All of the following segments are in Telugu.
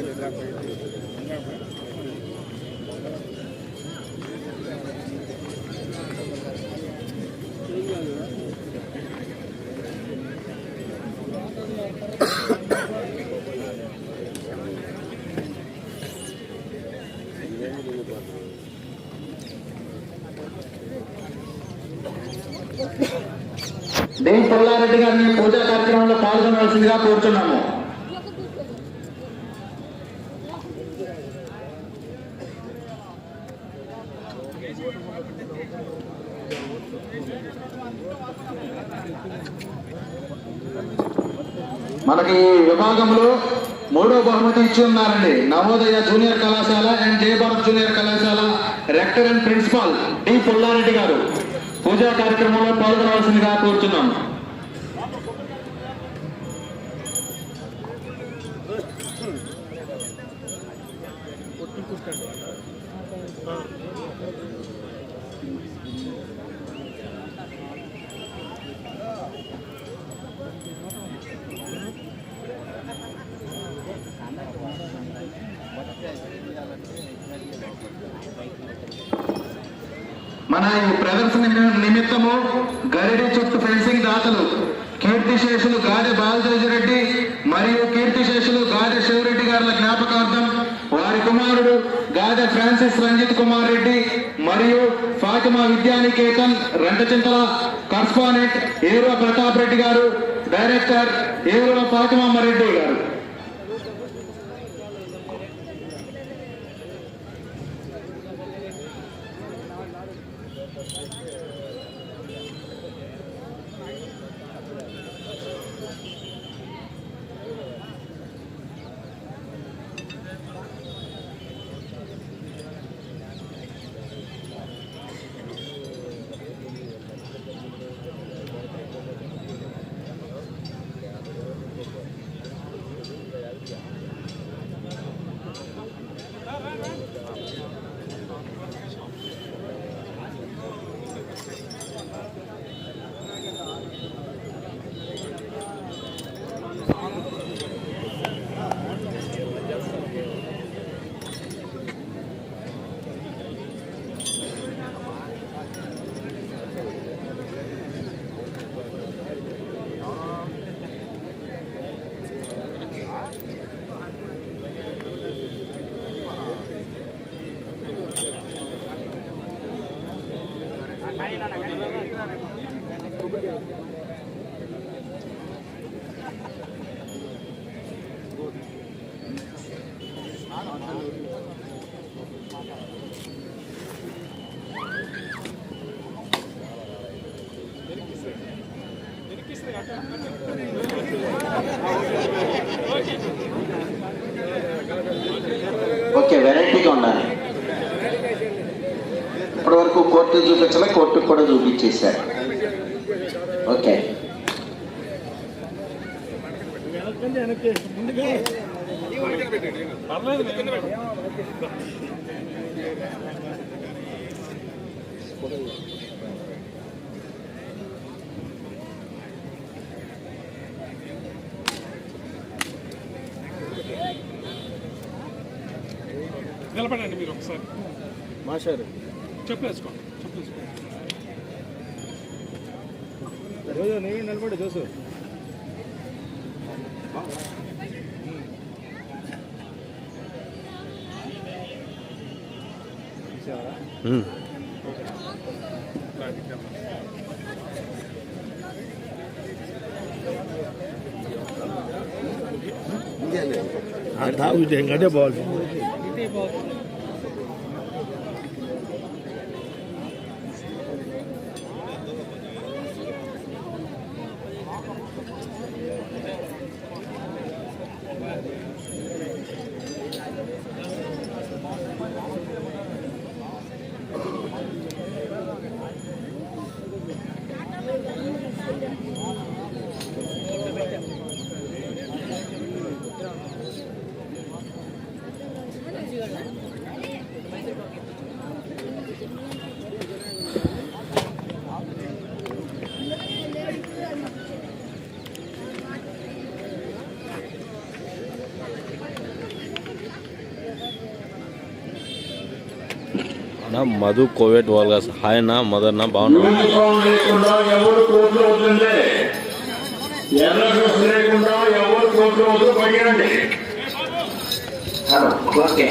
డి పుల్లారెడ్డి గారిని పూజా కార్యక్రమంలో పాల్గొనవలసిందిగా కోరుతున్నాము మనకి ఈ విభాగంలో మూడో బహుమతి ఇచ్చి ఉన్నారండి. నవోదయ జూనియర్ కళాశాల అండ్ జయ భారత్ జూనియర్ కళాశాల rector and principal D Pullareddy garu. పూజా కార్యక్రమంలో పాల్గొనవలసిందిగా కోరుచున్నాం. మన ఈ ప్రదర్శన నిమిత్తము గరిడి చుట్టూ ఫెన్సింగ్ దాతలు కీర్తిశేషులు గాడె బాలతేజరెడ్డి మరియు కీర్తిశేషులు గాడె శివరెడ్డి గారుల జ్ఞాపకార్థం వారి కుమారుడు గాదె ఫ్రాన్సిస్ రంజిత్ కుమార్ రెడ్డి మరియు ఫాతిమా విద్యానికేతన్ రెండచింతల కర్స్పానెట్ ఏరువ ప్రతాప్ రెడ్డి గారు డైరెక్టర్ ఏరువ ఫాతిమమ్మ రెడ్డి గారు. ఇప్పటి వరకు కోర్టు చూపించలే కోర్టుకు కూడా చూపించేశారు. ఓకే. నిలబడండి మీరు ఒకసారి. మాస్టర్ చెప్పేసుకోండి చెప్పేసుకోండి జోజు నేను నిలబడి జోసు అదే బాగుంది. మధు కోవిడ్ వాళ్ళ హాయ్ నా మదర్ నా బాగున్నా ఓకే.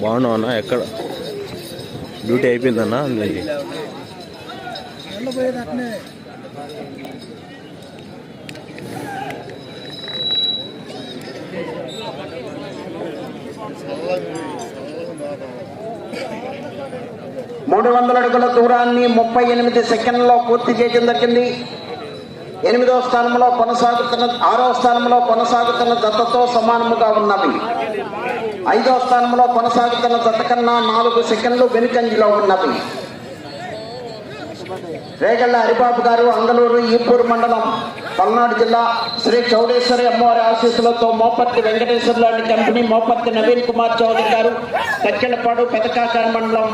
బాగున్నావన్నా ఎక్కడ? డ్యూటీ అయిపోయిందన్నా? నీది మూడు వందల అడుగుల దూరాన్ని ముప్పై ఎనిమిది సెకండ్లో పూర్తి చేయడం జరిగింది. ఎనిమిదో స్థానంలో కొనసాగుతున్న ఆరో స్థానంలో కొనసాగుతున్న దత్తతో సమానముగా ఉన్నవి. ఐదో స్థానంలో కొనసాగుతున్న జత కన్నా నాలుగు సెకండ్లు వెనుకంజిలో ఉన్నవి రేగళ్ళ హరిబాబు గారు అంగలూరు ఈపూరు మండలం పల్నాడు జిల్లా శ్రీ చౌడేశ్వరి అమ్మవారి ఆశీస్సులతో మోపర్తి వెంకటేశ్వర్లు కంపెనీ మోపర్తి నవీన్ కుమార్ చౌదరి గారు తక్కెలపాడు పెదకాకాని మండలం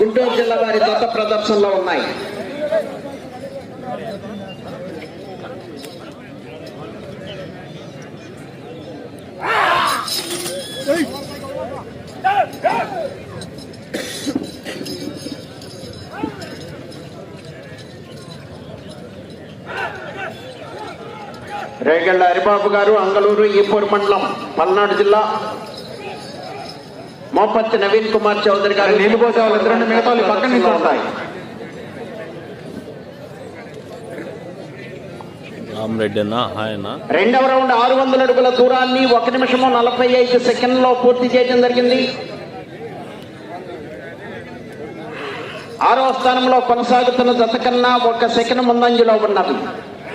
గుంటూరు జిల్లా వారి దత్త ప్రదర్శనలో ఉన్నాయి. రేగళ్ళ హరిబాబు గారు అంగళూరు ఈపూరు మండలం పల్నాడు జిల్లా. మోపత్తి నవీన్ కుమార్ చౌదరి గారు. నీళ్ళు పోసే వాళ్ళు ఇద్దరండి మిగతా పక్కన నుంచి ఉంటాయి. రామరెడ్డి అన్న హాయ్ అన్న రెండవ రౌండ్ ఆరు వందల అడుగుల దూరాన్ని ఒక నిమిషము నలభై ఐదు సెకండ్లో పూర్తి చేయడం జరిగింది. ఆరో స్థానంలో కొనసాగుతున్న జత కన్నా ఒక సెకండ్ ముందంజలో ఉన్నవి.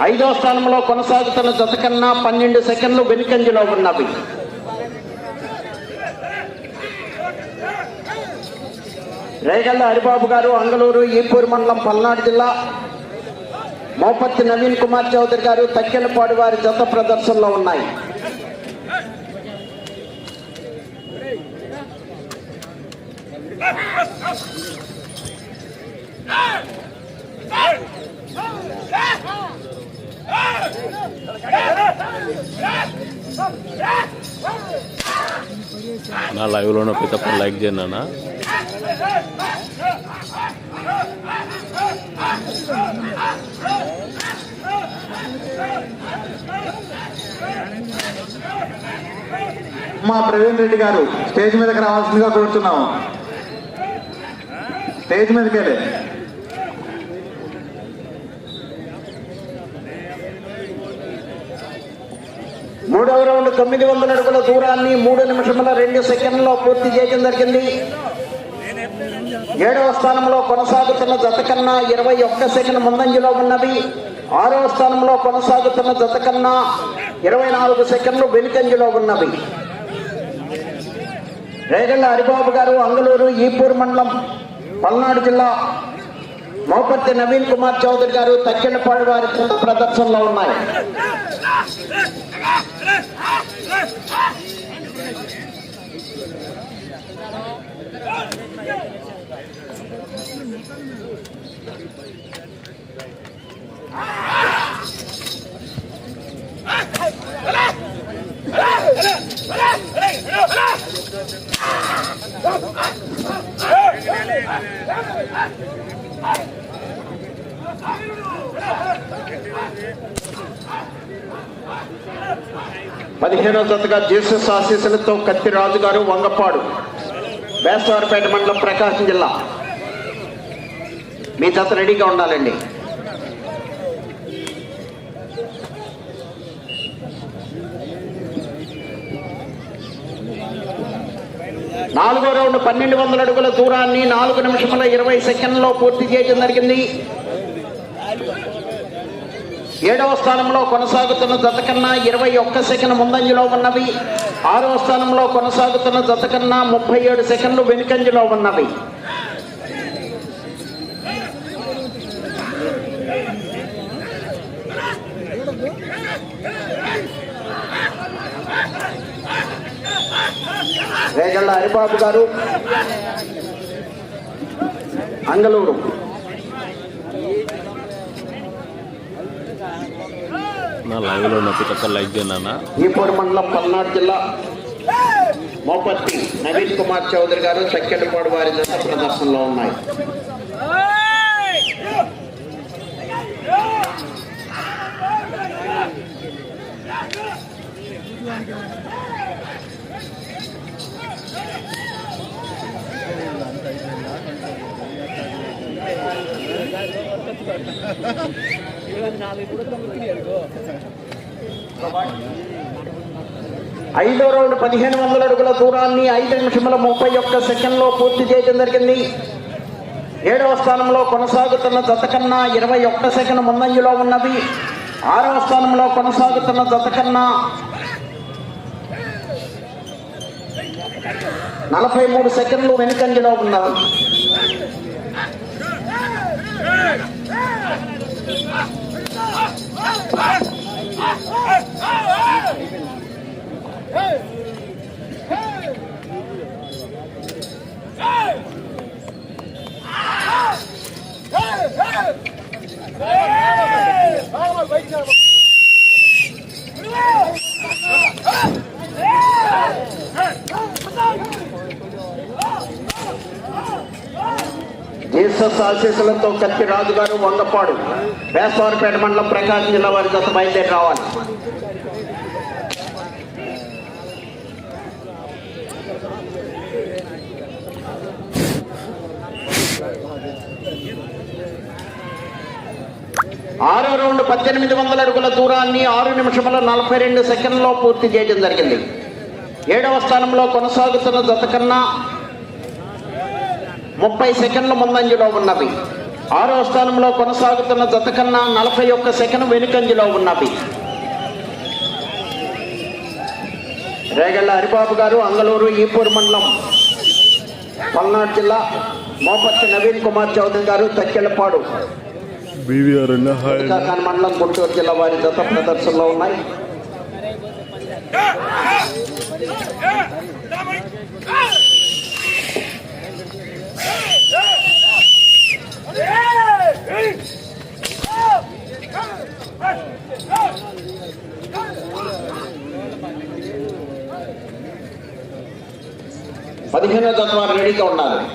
ఐదో స్థానంలో కొనసాగుతున్న జత కన్నా పన్నెండు సెకండ్లు వెనుకంజలో ఉన్నవి. రేగళ్ళ హరిబాబు గారు అంగళూరు ఈపూరు మండలం పల్నాడు జిల్లా మోపత్తి నవీన్ కుమార్ చౌదరి గారు తక్కెలపాడు వారి జత ప్రదర్శనలో ఉన్నాయి. నా లైవ్లోనే ప్రతి ఒక్కరు లైక్ చేయండి అన్న. మా ప్రవీణ్ రెడ్డి గారు స్టేజ్ మీదకి రావాల్సిందిగా కోరుతున్నాము. స్టేజ్ మీదకి వెళ్ళి. మూడవ రౌండ్ తొమ్మిది వందల అడుగుల దూరాన్ని మూడు నిమిషముల రెండు సెకండ్లో పూర్తి చేయడం జరిగింది. ఏడవ స్థానంలో కొనసాగుతున్న జత కన్నా ఇరవై ఒక్క సెకండ్ ముందంజలో ఉన్నవి. ఆరవ స్థానంలో కొనసాగుతున్న జత కన్నా ఇరవై నాలుగు సెకండ్లు వెనుకంజలో ఉన్నవి. రేగళ్ళ హరిబాబు గారు అంగళూరు ఈపూర్ మండలం పల్నాడు జిల్లా మోపర్తి నవీన్ కుమార్ చౌదరి గారు తక్కినపాడు వారి ప్రదర్శనలో ఉన్నాయి. పదిహేనో జతగా జీసస్ ఆశీస్సులతో కత్తి రాజు గారు వంగపాడు వేస్తవారిపేట మండలం ప్రకాశం జిల్లా. మీ జత రెడీగా ఉండాలండి. నాలుగో రౌండ్ పన్నెండు వందల అడుగుల దూరాన్ని నాలుగు నిమిషముల ఇరవై సెకండ్లో పూర్తి చేయడం జరిగింది. ఏడవ స్థానంలో కొనసాగుతున్న జత కన్నా ఇరవై ఒక్క సెకండ్ ముందంజలో ఉన్నవి. ఆరవ స్థానంలో కొనసాగుతున్న జత కన్నా ముప్పై ఏడు సెకండ్లు వెనుకంజలో ఉన్నవి. రేగళ్ళ హరిబాబు గారు. అంగలూరు. నా లైవ్లో ఉన్న ప్రతి ఒక్కరు లైక్ ఈపూర్ మండలం పల్నాడు జిల్లా మోపత్తి నవీన్ కుమార్ చౌదరి గారు చక్కెటపాడు వారి జత ప్రదర్శనలో ఉన్నాయి. ఐదో రౌండ్ పదిహేను వందల అడుగుల దూరాన్ని ఐదు నిమిషముల ముప్పై ఒక్క సెకండ్లో పూర్తి చేయడం జరిగింది. ఏడవ స్థానంలో కొనసాగుతున్న జత కన్నా ఇరవై ఒక్క సెకండ్ ముందంజలో ఉన్నవి. ఆరవ స్థానంలో కొనసాగుతున్న జత కన్నా నలభై మూడు సెకండ్లు వెనుకంజలో ఉన్నవి. Hey! జీసస్ ఆశీస్సులతో కత్తి రాజు గారు వంగపాడు వేసవారిపేట మండలం ప్రకాశం జిల్లా వారి జత బయలుదేరి రావాలి. ఆరో రౌండ్ పద్దెనిమిది వందల అడుగుల దూరాన్ని ఆరు నిమిషముల నలభై రెండు సెకండ్లో పూర్తి చేయడం జరిగింది. ఏడవ స్థానంలో కొనసాగుతున్న జత కన్నా ముప్పై సెకండ్ల ముందంజలో ఉన్నవి. ఆరో స్థానంలో కొనసాగుతున్న జత కన్నా నలభై ఒక్క సెకండ్ వెనుకంజలో ఉన్నవి. రేగళ్ళ హరిబాబు గారు అంగళూరు ఈపూర్ మండలం పల్నాడు జిల్లా మోపత్తి నవీన్ కుమార్ చౌదరి గారు తక్కెళ్ళపాడు. మండలం గుంటూరు జిల్లా వారి జత ప్రదర్శనలో ఉన్నాయి. పదిహేనో జత వారు రెడీగా ఉండాలి.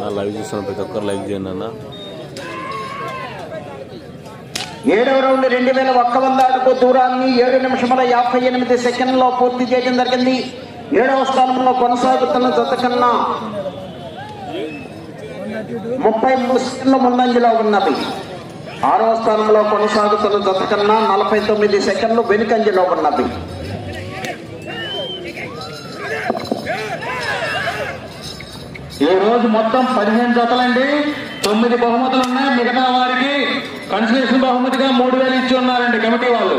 నా లైవ్ చూస్తున్న ప్రతి ఒక్కరు లైక్ చేయండి అన్న. ఏడవ రౌండ్ రెండు వేల ఒక్క వంద అడుగు దూరాన్ని ఏడు నిమిషముల యాభై ఎనిమిది సెకండ్లో పూర్తి చేయడం జరిగింది. ఏడవ స్థానంలో కొనసాగుతున్న జత కన్నా ముప్పై మూడు సెకండ్ల ముందంజలో ఉన్నది. ఆరవ స్థానంలో కొనసాగుతున్న జత కన్నా నలభై తొమ్మిది సెకండ్లు వెనుకంజలో ఉన్నది. ఈ రోజు మొత్తం పదిహేను జతలండి. తొమ్మిది బహుమతులు ఉన్నాయి. మిగతా వారికి కన్సలేషన్ బహుమతిగా మూడు వేలు ఇచ్చి ఉన్నారండి కమిటీ వాళ్ళు.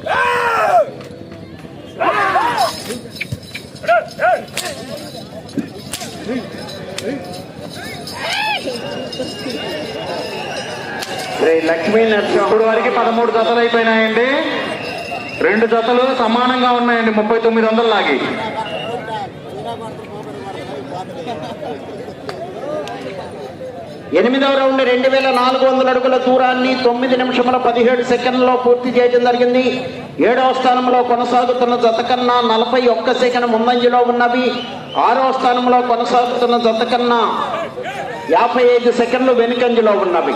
లక్ష్మీ నరసింహ. ఇప్పుడు వరకు పదమూడు జతలు అయిపోయినాయండి. రెండు జతలు సమానంగా ఉన్నాయండి ముప్పై తొమ్మిది వందలు లాగి. ఎనిమిదవ రౌండ్ రెండు వేల నాలుగు వందల అడుగుల దూరాన్ని తొమ్మిది నిమిషముల పదిహేడు సెకండ్లో పూర్తి చేయడం జరిగింది. ఏడవ స్థానంలో కొనసాగుతున్న జత కన్నా నలభై ఒక్క సెకండ్ ముందంజలో ఉన్నవి. ఆరవ స్థానంలో కొనసాగుతున్న జత కన్నా యాభై ఐదు సెకండ్లు వెనుకంజలో ఉన్నవి.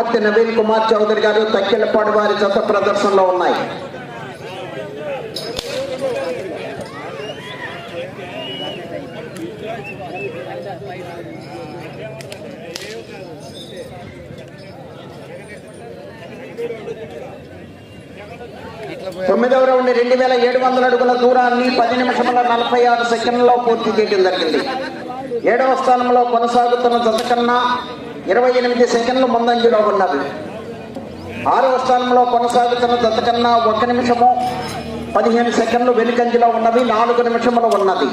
మోపత్తి నవీన్ కుమార్ చౌదరి గారు తక్కెలపాటు వారి జత ప్రదర్శనలో ఉన్నాయి. తొమ్మిదవ రౌండ్ రెండు వేల ఏడు వందల అడుగుల దూరాన్ని పది నిమిషముల నలభై ఆరు సెకండ్లలో పూర్తి చేయడం జరిగింది. ఏడవ స్థానంలో కొనసాగుతున్న జత కన్నా ఇరవై ఎనిమిది సెకండ్లు ముందంజలో ఉన్నవి ఆరవ స్థానంలో కొనసాగుతున్న జత కన్నా ఒక నిమిషము పదిహేను సెకండ్లు వెనుకంజలో ఉన్నవి నాలుగు నిమిషములు ఉన్నది.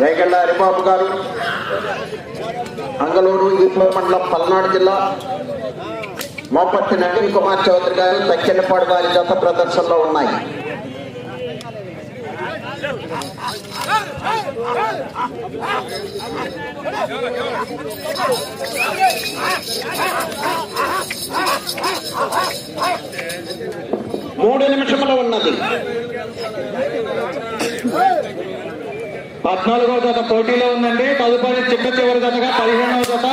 రేగళ్ళ హరిబాబు గారు అంగలూరు ఈపూర్ మండలం పల్నాడు జిల్లా మోపర్తి నవీన్ కుమార్ చౌదరి గారు తక్కెళ్ళపాడు వారి జత ప్రదర్శనలో ఉన్నాయి. మూడు నిమిషములు ఉన్నది. పద్నాలుగో జత పోటీలో ఉందండి. తదుపరి చిట్ట చివరి జతగా పదిహేనవ జత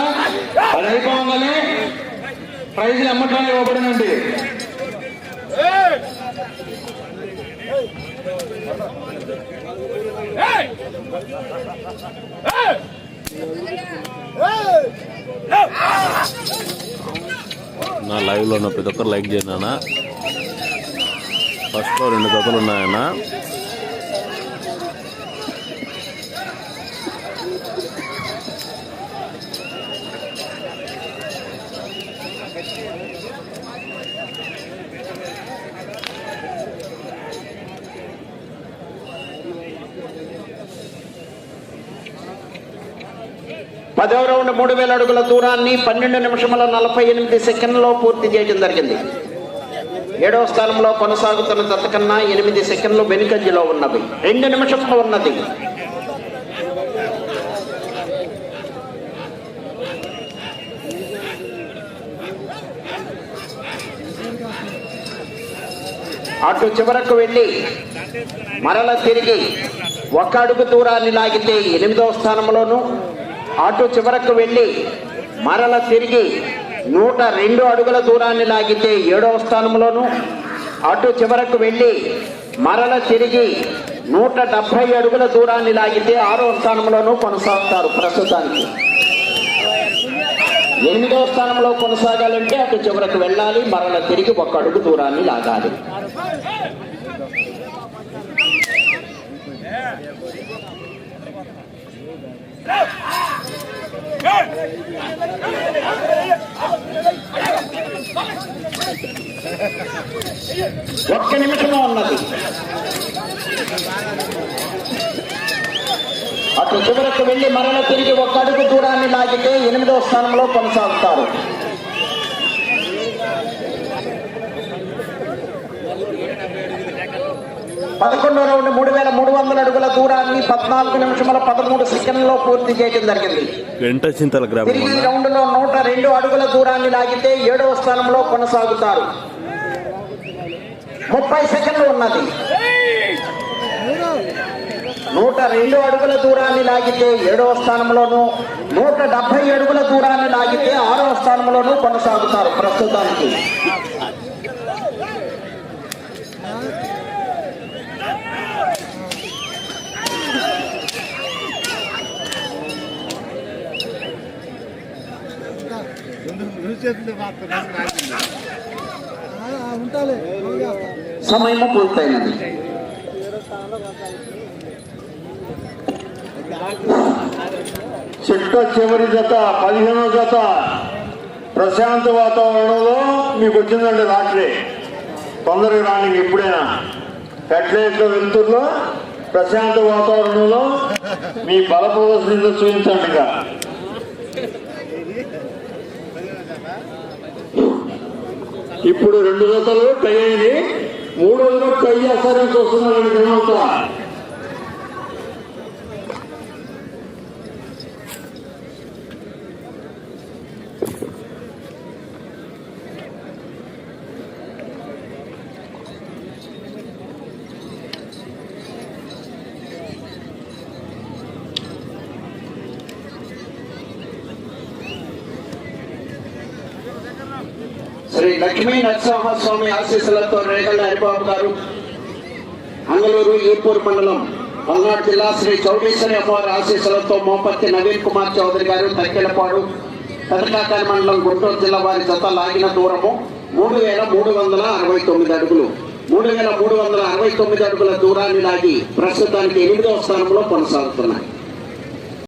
అది అయిపోగానే ప్రైజులు అమ్మకాలు ఇవ్వబడినండి. నా లైవ్లో ఉన్న ప్రతి ఒక్కరు లైక్ చేయనా అన్న ఫస్ట్లో రెండు జతలు ఉన్నాయన్నా. పదవ రౌండ్ మూడు వేల అడుగుల దూరాన్ని పన్నెండు నిమిషముల నలభై ఎనిమిది సెకండ్లో పూర్తి చేయడం జరిగింది. ఏడవ స్థానంలో కొనసాగుతున్న తతకన్నా ఎనిమిది సెకండ్లు వెనుకంజలో ఉన్నవి. రెండు నిమిషంలో ఉన్నది. అటు చివరకు వెళ్ళి మరల తిరిగి ఒక్క అడుగు దూరాన్ని లాగితే ఎనిమిదవ స్థానంలోనూ అటు చివరకు వెళ్ళి మరల తిరిగి నూట రెండు అడుగుల దూరాన్ని లాగితే ఏడవ స్థానంలోను. అటు చివరకు వెళ్ళి మరల తిరిగి నూట డెబ్బై అడుగుల దూరాన్ని లాగితే ఆరో స్థానంలోనూ కొనసాగుతారు ప్రస్తుతానికి. ఎనిమిదవ స్థానంలో కొనసాగాలంటే అటు చివరకు వెళ్ళాలి మరల తిరిగి ఒక అడుగు దూరాన్ని లాగాలి. ఒక్క నిమిషమే ఉన్నది. అటు చివరకు వెళ్ళి మరల తిరిగి ఒక్క అడుగు దూరాన్ని లాగితే ఎనిమిదో స్థానంలో కొనసాగుతారు. పదకొండో రౌండ్ మూడు వేల మూడు వందల అడుగుల దూరాన్ని పద్నాలుగు నిమిషముల పదమూడు సెకండ్లో పూర్తి చేయడం జరిగింది. వెంట చింతల గ్రామం తిరిగి రౌండ్లో నూట రెండు అడుగుల దూరాన్ని లాగితే ఏడవ స్థానంలో కొనసాగుతారు. ముప్పై సెకండ్లు ఉన్నది. నూట రెండు అడుగుల దూరాన్ని లాగితే ఏడవ స్థానంలోను నూట డెబ్బై అడుగుల దూరాన్ని లాగితే ఆరవ స్థానంలోనూ కొనసాగుతారు ప్రస్తుతానికి. సమయము పూర్తయినది చిట్ట చివరి జత పదిహేనో జత. ప్రశాంత వాతావరణంలో మీకు వచ్చిందండి రాత్రి. తొందరగా రానికి ఎప్పుడైనా. హెడ్లైట్లో వెళ్తుల్లో ప్రశాంత వాతావరణంలో మీ బల ప్రదర్శన చూపించండి ఇక. ఇప్పుడు రెండు జతలు టై అయింది మూడో జత టై చేస్తారని చూస్తున్నారండి జనమంతా శ్రీ లక్ష్మీ నరసింహస్వామి ఆశీస్సులతో రేగల హరిబాబు గారు అంగళూరు ఈపూర్ మండలం పల్నాడు జిల్లా శ్రీ చౌడేశ్వరి అమ్మవారి ఆశీస్సులతో మోపత్తి నవీన్ కుమార్ చౌదరి గారు తక్కెలపాడు కనకాకాని మండలం గుంటూరు జిల్లా వారి జత లాగిన దూరము మూడు వేల మూడు వందల అరవై తొమ్మిది అడుగులు. మూడు వేల మూడు వందల అరవై తొమ్మిది అడుగుల దూరాన్ని లాగి ప్రస్తుతానికి ఎనిమిదవ స్థానంలో కొనసాగుతున్నాయి.